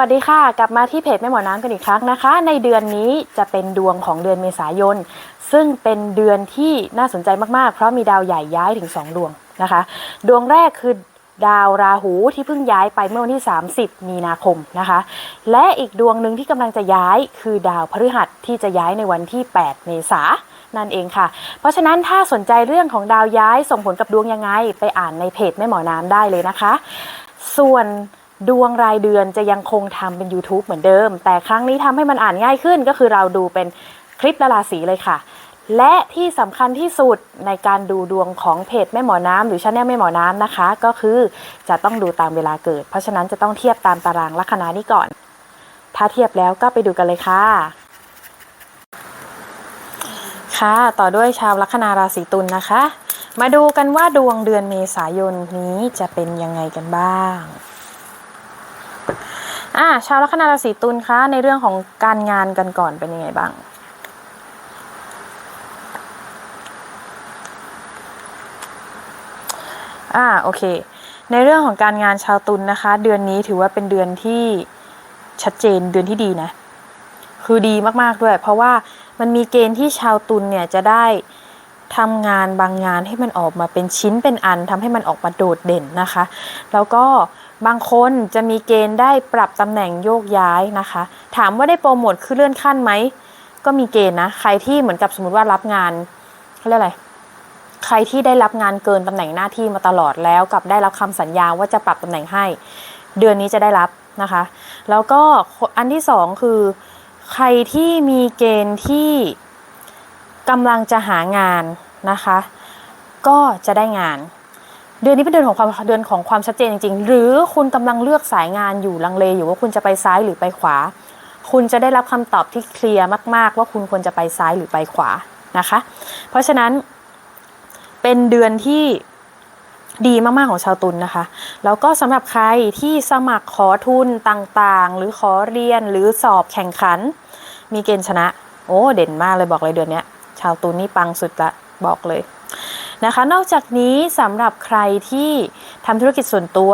วัสดีค่ะ กลับมาที่เพจแม่หมอน้ำกันอีกครั้งนะคะ ในเดือนนี้จะเป็นดวงของเดือนเมษายน ซึ่งเป็นเดือนที่น่าสนใจมากๆ เพราะมีดาวใหญ่ย้ายถึง 2 ดวงนะคะ ดวงแรกคือดาวราหูที่เพิ่งย้ายไปเมื่อวันที่ 30 มีนาคมนะคะ และอีกดวงหนึ่งที่กำลังจะย้ายคือดาวพฤหัสที่จะย้ายในวันที่ 8 เมษานั่นเองค่ะ เพราะฉะนั้นถ้าสนใจเรื่องของดาวย้ายส่งผลกับดวงยังไง ไปอ่านในเพจแม่หมอน้ำได้เลยนะคะ ส่วน ดวงรายเดือนจะยังคงทำเป็น YouTube เหมือนเดิม แต่ครั้งนี้ทำให้มันอ่านง่ายขึ้น ก็คือเราดูเป็นคลิปละราศีเลยค่ะ และที่สำคัญที่สุดในการดูดวงของเพจแม่หมอน้ำหรือชาแนลแม่หมอน้ำนะคะ ก็คือจะต้องดูตามเวลาเกิด เพราะฉะนั้นจะต้องเทียบตามตารางลัคนานี้ก่อน ถ้าเทียบแล้วก็ไปดูกันเลยค่ะค่ะต่อด้วยชาวลัคนาราศีตุลนะคะ มาดูกันว่าดวงเดือนเมษายนนี้จะเป็นยังไงกันบ้าง อ่าชาวลัคนาราศีตุลคะในเรื่องของการงานกันก่อนเป็นยังไงบ้างอ่าโอเค ในเรื่องของการงานชาวตุลนะคะ เดือนนี้ถือว่าเป็นเดือนที่ชัดเจนเดือนที่ดีนะ คือดีมากๆด้วย เพราะว่ามันมีเกณฑ์ที่ชาวตุลเนี่ยจะได้ทำงานบางงานให้มันออกมาเป็นชิ้นเป็นอันทำให้มันออกมาโดดเด่นนะคะ แล้วก็ บางคนจะมีเกณฑ์ได้ปรับตำแหน่งโยกย้ายนะคะ ถามว่าได้โปรโมทคือเลื่อนขั้นไหม ก็มีเกณฑ์นะ ใครที่เหมือนกับสมมติว่ารับงานเขาเรียกอะไรใครที่ได้รับงานเกินตำแหน่งหน้าที่มาตลอดแล้วกับได้รับคำสัญญาว่าจะปรับตำแหน่งให้ เดือนนี้จะได้รับนะคะ แล้วก็อันที่สองคือ ใครที่มีเกณฑ์ที่กำลังจะหางานนะคะ ก็จะได้งาน เดือนนี้เป็นเดือนของความเดือนของความชัดเจนจริงๆ หรือคุณกำลังเลือกสายงานอยู่ลังเลอยู่ว่าคุณจะไปซ้ายหรือไปขวา คุณจะได้รับคำตอบที่เคลียร์มาก ๆ ว่าคุณควรจะไปซ้ายหรือไปขวานะคะ เพราะฉะนั้นเป็นเดือนที่ดีมาก ๆ ของชาวตุลนนะคะ แล้วก็สำหรับใครที่สมัครขอทุนต่างๆ หรือขอเรียนหรือสอบแข่งขัน มีเกณฑ์ชนะ โอ้ เด่นมากเลยบอกเลยเดือนนี้ชาวตุลนี่ปังสุดละบอกเลย นะคะ นอกจากนี้สำหรับใครที่ทำธุรกิจส่วนตัว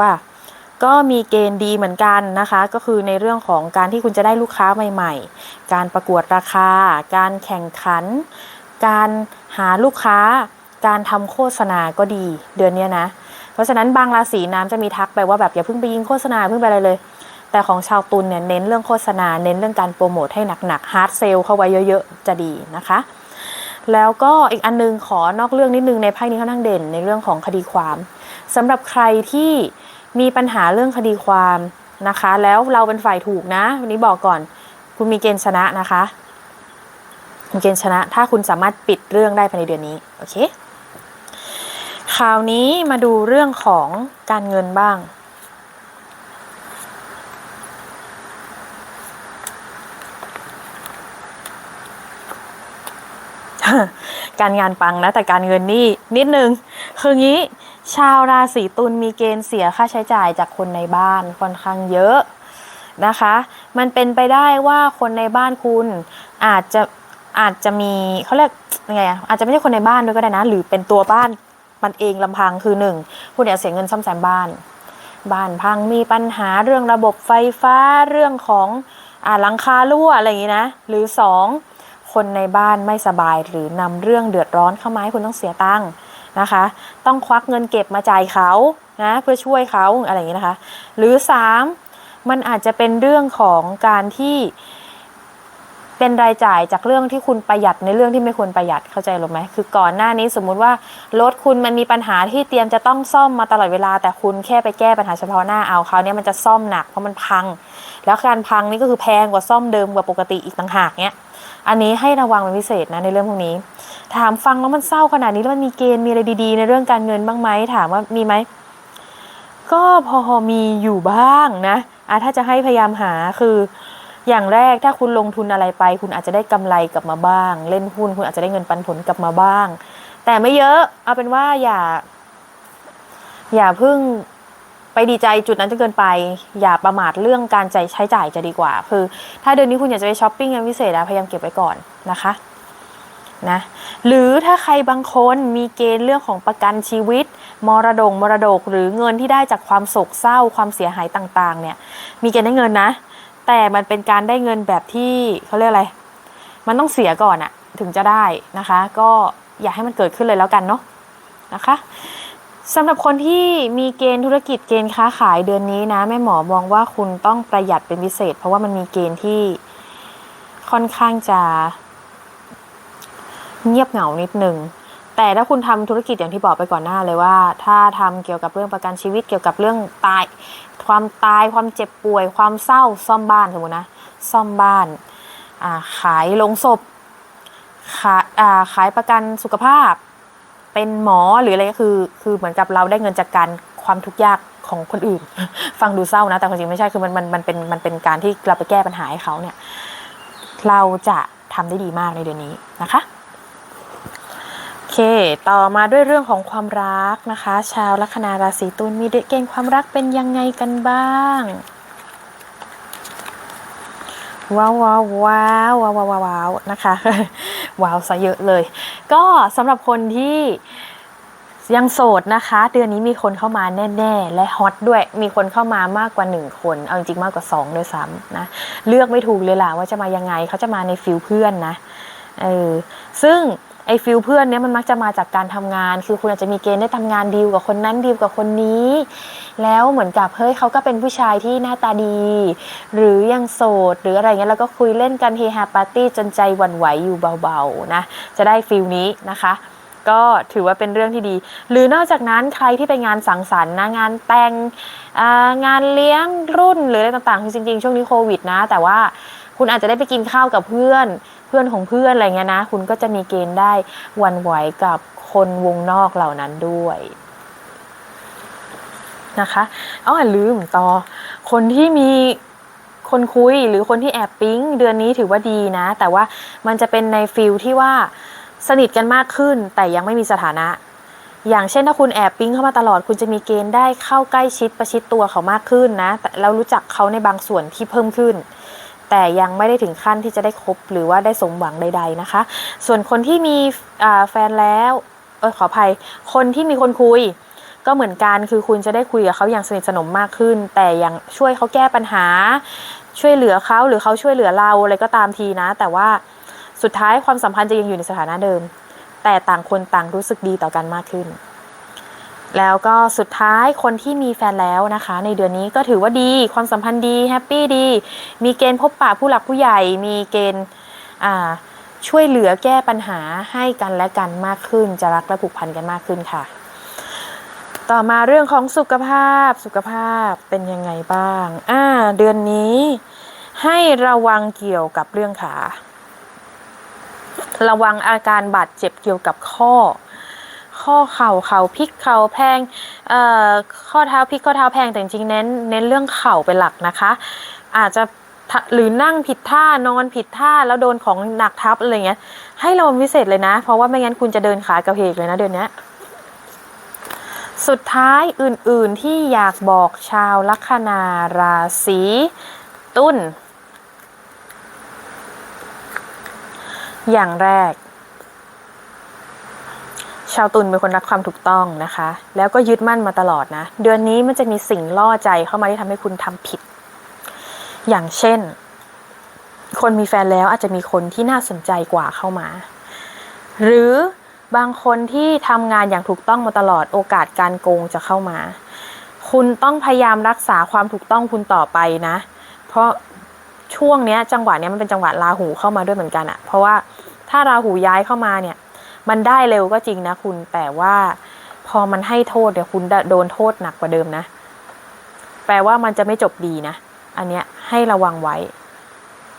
ก็มีเกณฑ์ดีเหมือนกันนะคะ ก็คือในเรื่องของการที่คุณจะได้ลูกค้าใหม่ๆ การประกวดราคา การแข่งขัน การหาลูกค้า การทำโฆษณาก็ดีเดือนนี้นะ เพราะฉะนั้นบางราศีน้ำจะมีทักไปว่าแบบอย่าเพิ่งไปยิงโฆษณาเพิ่งไปอะไรเลยแต่ของชาวตุลเนี่ยเน้นเรื่องโฆษณา เน้นเรื่องการโปรโมทให้หนักๆฮาร์ดเซลเข้าไว้เยอะ ๆ จะดีนะคะ แล้วก็อีกอันนึงขอนอกเรื่องนิดนึงในไพ่นี้เขานั่งเด่นในเรื่องของคดีความสำหรับใครที่มีปัญหาเรื่องคดีความนะคะ แล้วเราเป็นฝ่ายถูกนะ วันนี้บอกก่อน คุณมีเกณฑ์ชนะนะคะมีเกณฑ์ชนะ ถ้าคุณสามารถปิดเรื่องได้ภายในเดือนนี้โอเคคราวนี้มาดูเรื่องของการเงินบ้าง การงานปังนะแต่การเงินนี่นิดนึง คืองี้ชาวราศีตุลมีเกณฑ์เสียค่าใช้จ่ายจากคนในบ้านค่อนข้างเยอะนะคะ มันเป็นไปได้ว่าคนในบ้านคุณอาจจะอาจจะมีเขาเรียกยังไงอะอาจจะไม่ใช่คนในบ้านด้วยก็ได้นะ หรือเป็นตัวบ้านมันเองลำพังคือหนึ่งคุณอยากเสียเงินซ่อมแซมบ้าน บ้านพังมีปัญหาเรื่องระบบไฟฟ้าเรื่องของอ่าหลังคารั่วอะไรอย่างนี้นะ หรือสอง คนในบ้านไม่สบาย หรือนำเรื่องเดือดร้อนเข้ามาให้คุณต้องเสียตังค์นะคะ ต้องควักเงินเก็บมาจ่ายเขานะเพื่อช่วยเขาอะไรอย่างนี้นะคะ หรือสามมันอาจจะเป็นเรื่องของการที่เป็นรายจ่ายจากเรื่องที่คุณประหยัดในเรื่องที่ไม่ควรประหยัดเข้าใจหรือไหมคือก่อนหน้านี้สมมุติว่ารถคุณมันมีปัญหาที่เตรียมจะต้องซ่อมมาตลอดเวลา แต่คุณแค่ไปแก้ปัญหาเฉพาะหน้าเอาเขาเนี่ยมันจะซ่อมหนักเพราะมันพัง แล้วการพังนี่ก็คือแพงกว่าซ่อมเดิมกว่าปกติอีกต่างหากเนี่ย อันนี้ให้ระวังเป็นพิเศษนะในเรื่องพวกนี้ ถามฟังแล้วมันเศร้าขนาดนี้แล้วมันมีเกณฑ์มีอะไรดีๆ ในเรื่องการเงินบ้างไหมถามว่ามีไหมก็พอมีอยู่บ้างนะอะถ้าจะให้พยายามหาคืออย่างแรกถ้าคุณลงทุนอะไรไป คุณอาจจะได้กำไรกลับมาบ้าง เล่นหุ้นคุณอาจจะได้เงินปันผลกลับมาบ้าง แต่ไม่เยอะ เอาเป็นว่าอย่า อย่าพิ่ง ไปดีใจจุดนั้นจะเกินไป อย่าประมาทเรื่องการใจใช้จ่ายจะดีกว่า คือ ถ้าเดือนนี้คุณอยากจะไปช้อปปิ้งกันพิเศษอะพยายามเก็บไว้ก่อนนะคะนะหรือถ้าใครบางคนมีเกณฑ์เรื่องของประกันชีวิต มรดงมรดกหรือเงินที่ได้จากความโศกเศร้าความเสียหายต่างๆ เนี่ยมีเกณฑ์ได้เงินนะ แต่มันเป็นการได้เงินแบบที่เขาเรียกอะไร มันต้องเสียก่อนอะถึงจะได้นะคะ ก็อย่าให้มันเกิดขึ้นเลยแล้วกันเนาะนะคะ สำหรับคนที่มีเกณฑ์ธุรกิจเกณฑ์ค้าขายเดือนนี้นะแม่หมอมองว่าคุณต้องประหยัดเป็นพิเศษ เพราะว่ามันมีเกณฑ์ที่ค่อนข้างจะ เงียบเหงานิดนึงแต่ถ้าคุณทำธุรกิจอย่างที่บอกไปก่อนหน้าเลยว่า ถ้าทำเกี่ยวกับเรื่องประกันชีวิตเกี่ยวกับเรื่องตาย ความตายความเจ็บป่วย ความเศร้าซ่อมบ้านสมมตินะซ่อมบ้านขายลงศพขายอ่าขายประกันสุขภาพ เป็นหมอหรืออะไรก็คือ คือเหมือนกับเราได้เงินจากการความทุกข์ยากของคนอื่น ฟังดูเศร้านะ แต่ความจริงไม่ใช่คือมันมันมันเป็นมันเป็นการที่เราไปแก้ปัญหาให้เขาเนี่ย เราจะทำได้ดีมากในเดือนนี้นะคะโอเค ต่อมาด้วยเรื่องของความรักนะคะ ชาวลัคนาราศีตุลมีเกณฑ์ความรักเป็นยังไงกันบ้าง ว้าวว้าวว้าวว้าวว้าววาวนะคะว้าวซะเยอะเลย ก็สำหรับคนที่ยังโสดนะคะ เดือนนี้มีคนเข้ามาแน่ๆ และฮอตด้วยมีคนเข้ามามากกว่า 1 คน เอาจริงๆมากกว่า2ด้วยซ้ำนะเลือกไม่ถูกเลยล่ะว่าจะมายังไงเขาจะมาในฟิลเพื่อนนะเออซึ่ง ไอ้ฟิลเพื่อนเนี้ยมันมักจะมาจากการทำงาน คือคุณอาจจะมีเกณฑ์ได้ทำงานดีลกับคนนั้นดีลกับคนนี้ แล้วเหมือนกับเฮ้ยเขาก็เป็นผู้ชายที่หน้าตาดี หรือยังโสดหรืออะไรเงี้ยแล้วก็คุยเล่นกันเฮฮาปาร์ตี้จนใจหวั่นไหวอยู่เบาๆนะจะได้ฟิลนี้นะคะก็ถือว่าเป็นเรื่องที่ดี หรือนอกจากนั้นใครที่ไปงานสังสรรค์นะงานแต่งอ่างานเลี้ยงรุ่นหรืออะไรต่างๆ จริงๆ ช่วงนี้โควิดนะ แต่ว่าคุณอาจจะได้ไปกินข้าวกับเพื่อน เพื่อนของเพื่อนอะไรเงี้ยนะ คุณก็จะมีเกณฑ์ได้วันไหวกับคนวงนอกเหล่านั้นด้วยนะคะเอาอย่าลืมต่อ คนที่มีคนคุยหรือคนที่แอบปิ๊งเดือนนี้ถือว่าดีนะ แต่ว่ามันจะเป็นในฟิลที่ว่าสนิทกันมากขึ้น แต่ยังไม่มีสถานะ อย่างเช่นถ้าคุณแอบปิ๊งเข้ามาตลอด คุณจะมีเกณฑ์ได้เข้าใกล้ชิดประชิดตัวเขามากขึ้นนะแต่แล้วรู้จักเขาในบางส่วนที่เพิ่มขึ้น แต่ยังไม่ได้ถึงขั้นที่จะได้คบหรือว่าได้สมหวังใด ๆนะคะ ส่วนคนที่มีแฟนแล้วเออขออภัย คนที่มีคนคุยก็เหมือนกันคือคุณจะได้คุยกับเขาอย่างสนิทสนมมากขึ้น แต่ยังช่วยเขาแก้ปัญหา ช่วยเหลือเขาหรือเขาช่วยเหลือเราอะไรก็ตามทีนะ แต่ว่าสุดท้ายความสัมพันธ์จะยังอยู่ในสถานะเดิม แต่ต่างคนต่างรู้สึกดีต่อกันมากขึ้น แล้วก็สุดท้ายคนที่มีแฟนแล้วนะคะ ในเดือนนี้ก็ถือว่าดีความสัมพันธ์ดีแฮปปี้ดี มีเกณฑ์พบปะผู้หลักผู้ใหญ่ มีเกณฑ์ช่วยเหลือแก้ปัญหาให้กันและกันมากขึ้น จะรักและผูกพันกันมากขึ้นค่ะ ต่อมาเรื่องของสุขภาพสุขภาพเป็นยังไงบ้างอ่าเดือนนี้ให้ระวังเกี่ยวกับเรื่องขา ระวังอาการบาดเจ็บเกี่ยวกับข้อ ข้อเข่าเข่าพลิกเข่าแพงเอ่อข้อเท้าพลิกข้อเท้าแพงแต่จริงเน้นเน้นเรื่องเข่าเป็นหลักนะคะ อาจจะหรือนั่งผิดท่านอนผิดท่าแล้วโดนของหนักทับอะไรเงี้ย ให้ระวังพิเศษเลยนะ เพราะว่าไม่งั้นคุณจะเดินขากระเพกเลยนะเดือนนี้สุดท้ายอื่นๆที่อยากบอกชาวลัคนาราศีตุลอย่างแรก ชาวตุลเป็นคนรักความถูกต้องนะคะ แล้วก็ยึดมั่นมาตลอดนะ เดือนนี้มันจะมีสิ่งล่อใจเข้ามาที่ทำให้คุณทำผิด อย่างเช่น คนมีแฟนแล้วอาจจะมีคนที่น่าสนใจกว่าเข้ามา หรือบางคนที่ทำงานอย่างถูกต้องมาตลอดโอกาสการโกงจะเข้ามา คุณต้องพยายามรักษาความถูกต้องคุณต่อไปนะ เพราะช่วงเนี้ยจังหวะเนี้ยมันเป็นจังหวะราหูเข้ามาด้วยเหมือนกันอะเพราะว่าถ้าราหูย้ายเข้ามาเนี่ย มันได้เร็วก็จริงนะคุณแต่ว่าพอมันให้โทษเดี๋ยวคุณโดนโทษหนักกว่าเดิมนะ แปลว่ามันจะไม่จบดีนะ อันเนี้ยให้ระวังไว้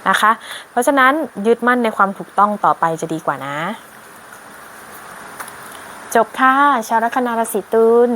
นะคะ เพราะฉะนั้นยึดมั่นในความถูกต้องต่อไปจะดีกว่านะ จบค่ะ ชาวลัคนาราศีตุล